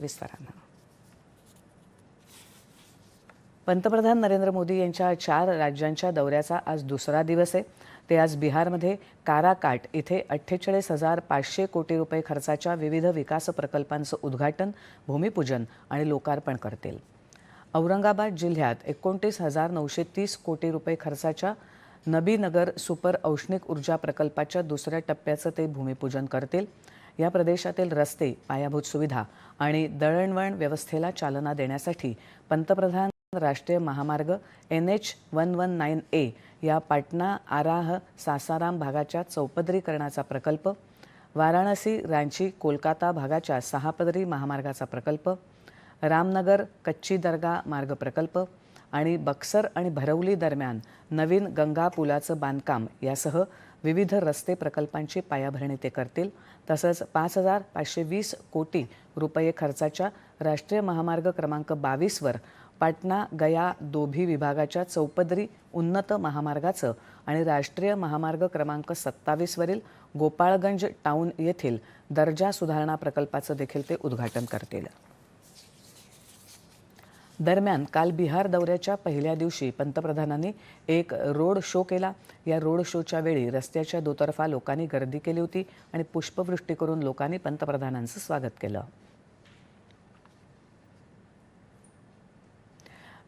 विस्तारानं. पंतप्रधान नरेंद्र मोदी यांच्या चार राज्यांच्या दौऱ्याचा आज दुसरा दिवस आहे. ते आज बिहारमध्ये काराकाट इथे अठ्ठेचाळीस हजार पाचशे कोटी रुपये खर्चाच्या विविध विकास प्रकल्पांचं उद्घाटन भूमिपूजन आणि लोकार्पण करतील. औरंगाबाद जिल्ह्यात एकोणतीस हजार नऊशे तीस कोटी रुपये खर्चाच्या नबीनगर सुपर औष्णिक ऊर्जा प्रकल्पाच्या दुसऱ्या टप्प्याचं ते भूमिपूजन करतील. या प्रदेशातील रस्ते पायाभूत सुविधा आणि दळणवळण व्यवस्थेला चालना देण्यासाठी पंतप्रधान राष्ट्रीय महामार्ग N H one one nine A या पाटणा आराह सासाराम भागाच्या चौपदरीकरणाचा प्रकल्प वाराणसी रांची कोलकाता भागाच्या सहापदरी महामार्गाचा प्रकल्प रामनगर कच्ची दर्गा मार्ग प्रकल्प आणि बक्सर आणि भरवली दरम्यान नवीन गंगा पुलाचं बांधकाम यासह विविध रस्ते प्रकल्पांची पायाभरणी ते करतील. तसंच पाच हजार पाचशे वीस कोटी रुपये खर्चाच्या राष्ट्रीय महामार्ग क्रमांक बावीसवर पाटणा गया दोभी विभागाच्या चौपदरी उन्नत महामार्गाचं आणि राष्ट्रीय महामार्ग क्रमांक सत्तावीसवरील गोपाळगंज टाऊन येथील दर्जा सुधारणा प्रकल्पाचं देखील ते उद्घाटन करतील. दरम्यान काल बिहार दौऱ्याच्या पहिल्या दिवशी पंतप्रधानांनी एक रोड शो केला. या रोड शोच्या वेळी रस्त्याच्या दोतर्फा लोकांनी गर्दी केली होती आणि पुष्पवृष्टी करून लोकांनी पंतप्रधानांचं स्वागत केलं.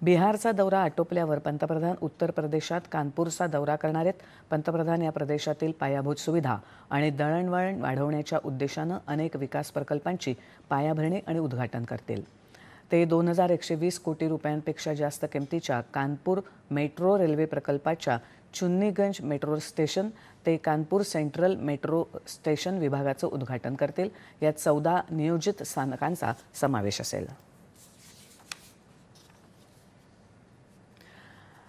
बिहारचा दौरा आटोपल्यावर पंतप्रधान उत्तर प्रदेशात कानपूरचा दौरा करणार आहेत. पंतप्रधान या प्रदेशातील पायाभूत सुविधा आणि दळणवळण वाढवण्याच्या उद्देशानं अनेक विकास प्रकल्पांची पायाभरणी आणि उद्घाटन करतील. ते दोन हजार एकशे वीस कोटी रुपयांपेक्षा जास्त किमतीच्या कानपूर मेट्रो रेल्वे प्रकल्पाच्या चुन्नीगंज मेट्रो स्टेशन ते कानपूर सेंट्रल मेट्रो स्टेशन विभागाचं उद्घाटन करतील. यात चौदा नियोजित स्थानकांचा समावेश असेल.